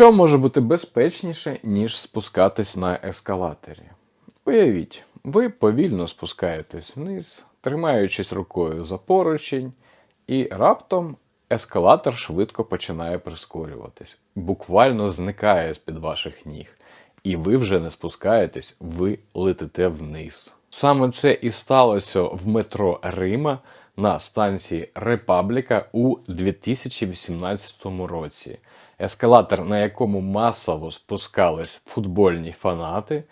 Що може бути безпечніше, ніж спускатись на ескалаторі? Уявіть, ви повільно спускаєтесь вниз, тримаючись рукою за поручень, і раптом ескалатор швидко починає прискорюватись, буквально зникає з-під ваших ніг. І ви вже не спускаєтесь, ви летите вниз. Саме це і сталося в метро Рима на станції Репабліка у 2018 році. Ескалатор, на якому масово спускались футбольні фанати,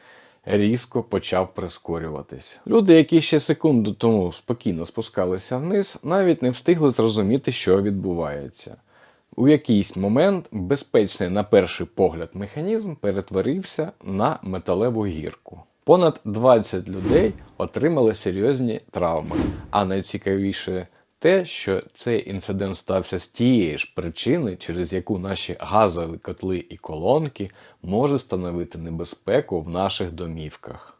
різко почав прискорюватись. Люди, які ще секунду тому спокійно спускалися вниз, навіть не встигли зрозуміти, що відбувається. У якийсь момент безпечний на перший погляд механізм перетворився на металеву гірку. Понад 20 людей отримали серйозні травми. А найцікавіше те, що цей інцидент стався з тієї ж причини, через яку наші газові котли і колонки можуть становити небезпеку в наших домівках.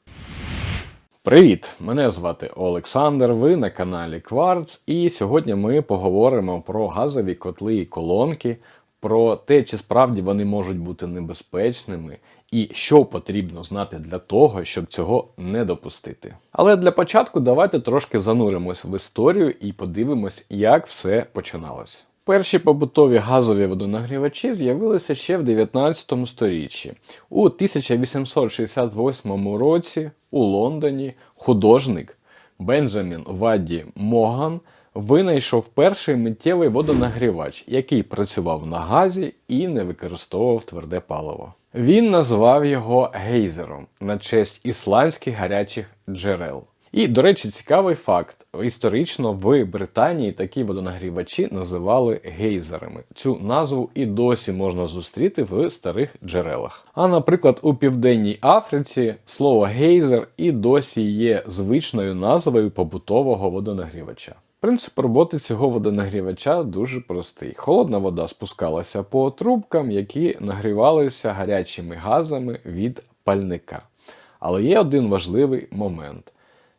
Привіт! Мене звати Олександр. Ви на каналі Кварц, і сьогодні ми поговоримо про газові котли і колонки, про те, чи справді вони можуть бути небезпечними, і що потрібно знати для того, щоб цього не допустити. Але для початку давайте трошки зануримось в історію і подивимось, як все починалось. Перші побутові газові водонагрівачі з'явилися ще в 19 сторіччі. У 1868 році у Лондоні художник Бенджамін Вадді Моган винайшов перший миттєвий водонагрівач, який працював на газі і не використовував тверде паливо. Він назвав його гейзером на честь ісландських гарячих джерел. І, до речі, цікавий факт: історично в Британії такі водонагрівачі називали гейзерами. Цю назву і досі можна зустріти в старих джерелах. А наприклад, у Південній Африці слово гейзер і досі є звичною назвою побутового водонагрівача. Принцип роботи цього водонагрівача дуже простий. Холодна вода спускалася по трубкам, які нагрівалися гарячими газами від пальника. Але є один важливий момент.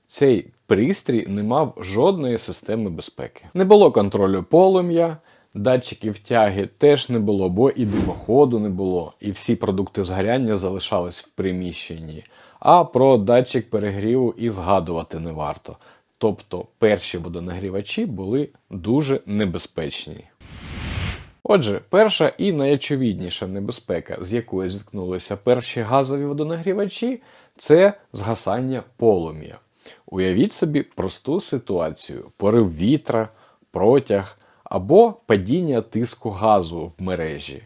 Цей пристрій не мав жодної системи безпеки. Не було контролю полум'я, датчиків тяги теж не було, бо і димоходу не було, і всі продукти згоряння залишались в приміщенні. А про датчик перегріву і згадувати не варто. Тобто перші водонагрівачі були дуже небезпечні. Отже, перша і найочевидніша небезпека, з якою зіткнулися перші газові водонагрівачі, це згасання полум'я. Уявіть собі просту ситуацію: порив вітра, протяг або падіння тиску газу в мережі.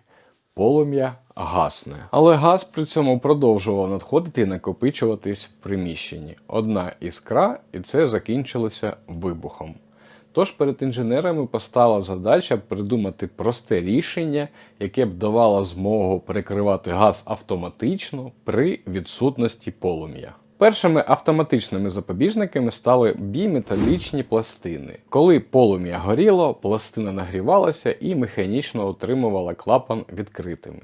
Полум'я гасне. Але газ при цьому продовжував надходити і накопичуватись в приміщенні. Одна іскра, і це закінчилося вибухом. Тож перед інженерами постала задача придумати просте рішення, яке б давало змогу перекривати газ автоматично при відсутності полум'я. Першими автоматичними запобіжниками стали біметалічні пластини. Коли полум'я горіло, пластина нагрівалася і механічно утримувала клапан відкритими.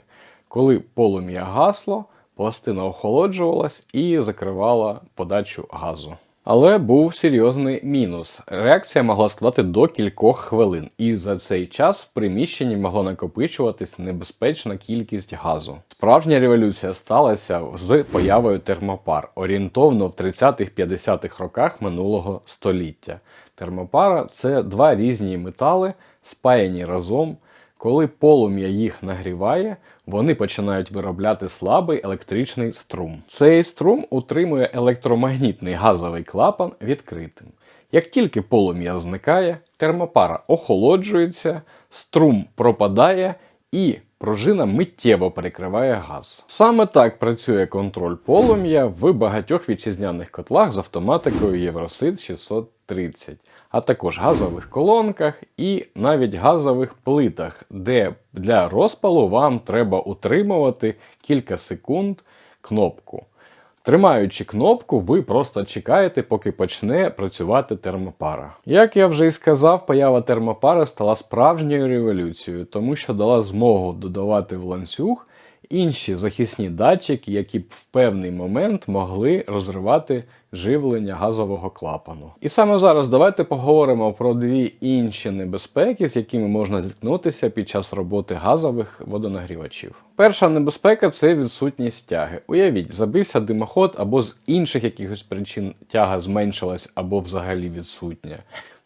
Коли полум'я гасло, пластина охолоджувалась і закривала подачу газу. Але був серйозний мінус. Реакція могла складати до кількох хвилин, і за цей час в приміщенні могло накопичуватись небезпечна кількість газу. Справжня революція сталася з появою термопар орієнтовно в 30-50-х роках минулого століття. Термопара це два різні метали, спаяні разом. Коли полум'я їх нагріває, вони починають виробляти слабий електричний струм. Цей струм утримує електромагнітний газовий клапан відкритим. Як тільки полум'я зникає, термопара охолоджується, струм пропадає і пружина миттєво перекриває газ. Саме так працює контроль полум'я в багатьох вітчизняних котлах з автоматикою Євросид 630, а також газових колонках і навіть газових плитах, де для розпалу вам треба утримувати кілька секунд кнопку. Тримаючи кнопку, ви просто чекаєте, поки почне працювати термопара. Як я вже і сказав, поява термопари стала справжньою революцією, тому що дала змогу додавати в ланцюг інші захисні датчики, які б в певний момент могли розривати живлення газового клапану. І саме зараз давайте поговоримо про дві інші небезпеки, з якими можна зіткнутися під час роботи газових водонагрівачів. Перша небезпека це відсутність тяги. Уявіть, забився димоход або з інших якихось причин тяга зменшилась або взагалі відсутня.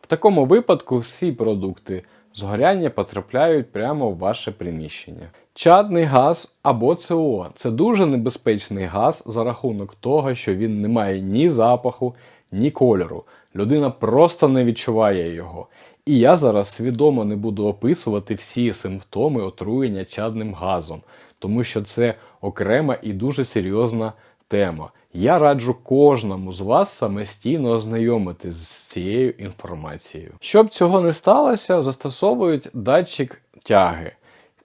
В такому випадку всі продукти згоряння потрапляють прямо в ваше приміщення. Чадний газ або ЦО це дуже небезпечний газ за рахунок того, що він не має ні запаху, ні кольору. Людина просто не відчуває його. І я зараз свідомо не буду описувати всі симптоми отруєння чадним газом, тому що це окрема і дуже серйозна тема. Я раджу кожному з вас самостійно ознайомитись з цією інформацією. Щоб цього не сталося, застосовують датчик тяги.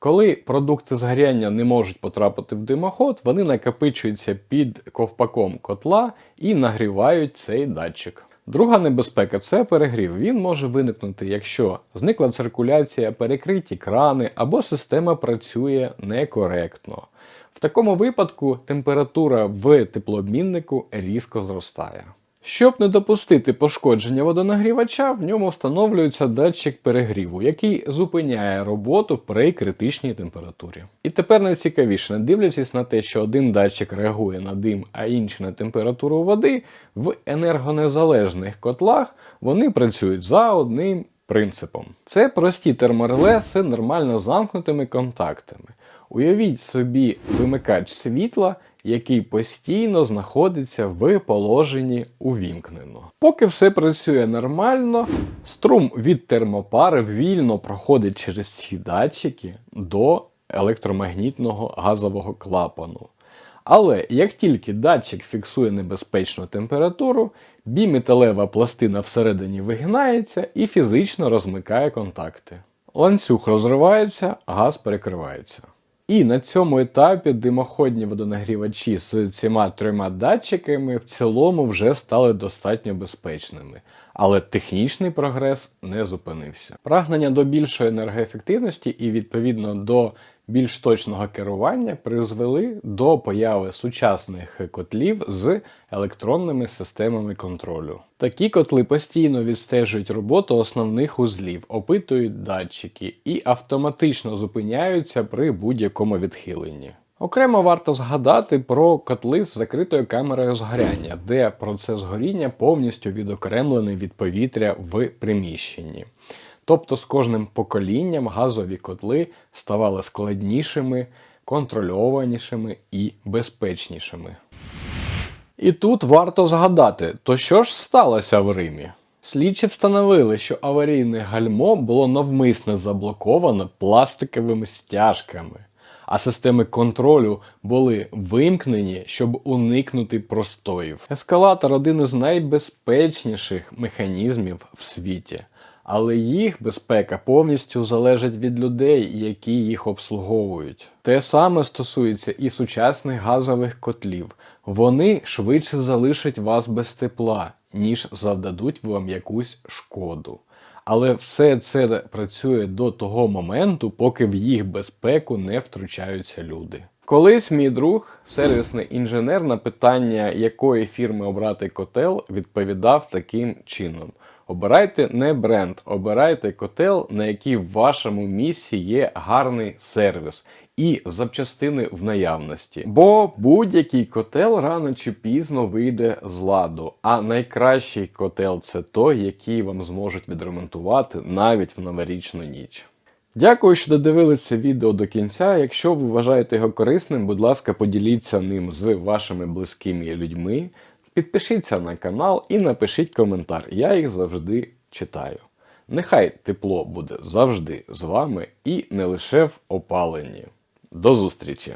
Коли продукти згоряння не можуть потрапити в димоход, вони накопичуються під ковпаком котла і нагрівають цей датчик. Друга небезпека це перегрів. Він може виникнути, якщо зникла циркуляція, перекриті крани або система працює некоректно. В такому випадку температура в теплообміннику різко зростає. Щоб не допустити пошкодження водонагрівача, в ньому встановлюється датчик перегріву, який зупиняє роботу при критичній температурі. І тепер найцікавіше, не дивлячись на те, що один датчик реагує на дим, а інший на температуру води, в енергонезалежних котлах вони працюють за одним принципом. Це прості термореле з нормально замкнутими контактами. Уявіть собі вимикач світла, який постійно знаходиться в положенні увімкнено. Поки все працює нормально, струм від термопари вільно проходить через ці датчики до електромагнітного газового клапану. Але як тільки датчик фіксує небезпечну температуру, біметалева пластина всередині вигинається і фізично розмикає контакти. Ланцюг розривається, газ перекривається. І на цьому етапі димоходні водонагрівачі з цими трьома датчиками в цілому вже стали достатньо безпечними. Але технічний прогрес не зупинився. Прагнення до більшої енергоефективності і відповідно до більш точного керування призвели до появи сучасних котлів з електронними системами контролю. Такі котли постійно відстежують роботу основних узлів, опитують датчики і автоматично зупиняються при будь-якому відхиленні. Окремо варто згадати про котли з закритою камерою згоряння, де процес горіння повністю відокремлений від повітря в приміщенні. Тобто з кожним поколінням газові котли ставали складнішими, контрольованішими і безпечнішими. І тут варто згадати, то що ж сталося в Римі? Слідчі встановили, що аварійне гальмо було навмисне заблоковано пластиковими стяжками, а системи контролю були вимкнені, щоб уникнути простоїв. Ескалатор один із найбезпечніших механізмів в світі. Але їх безпека повністю залежить від людей, які їх обслуговують. Те саме стосується і сучасних газових котлів. Вони швидше залишать вас без тепла, ніж завдадуть вам якусь шкоду. Але все це працює до того моменту, поки в їх безпеку не втручаються люди. Колись мій друг, сервісний інженер, на питання, якої фірми обрати котел, відповідав таким чином: обирайте не бренд, обирайте котел, на який в вашому місці є гарний сервіс і запчастини в наявності. Бо будь-який котел рано чи пізно вийде з ладу. А найкращий котел це той, який вам зможуть відремонтувати навіть в новорічну ніч. Дякую, що додивилися відео до кінця. Якщо ви вважаєте його корисним, будь ласка, поділіться ним з вашими близькими людьми. Підпишіться на канал і напишіть коментар. Я їх завжди читаю. Нехай тепло буде завжди з вами і не лише в опаленні. До зустрічі!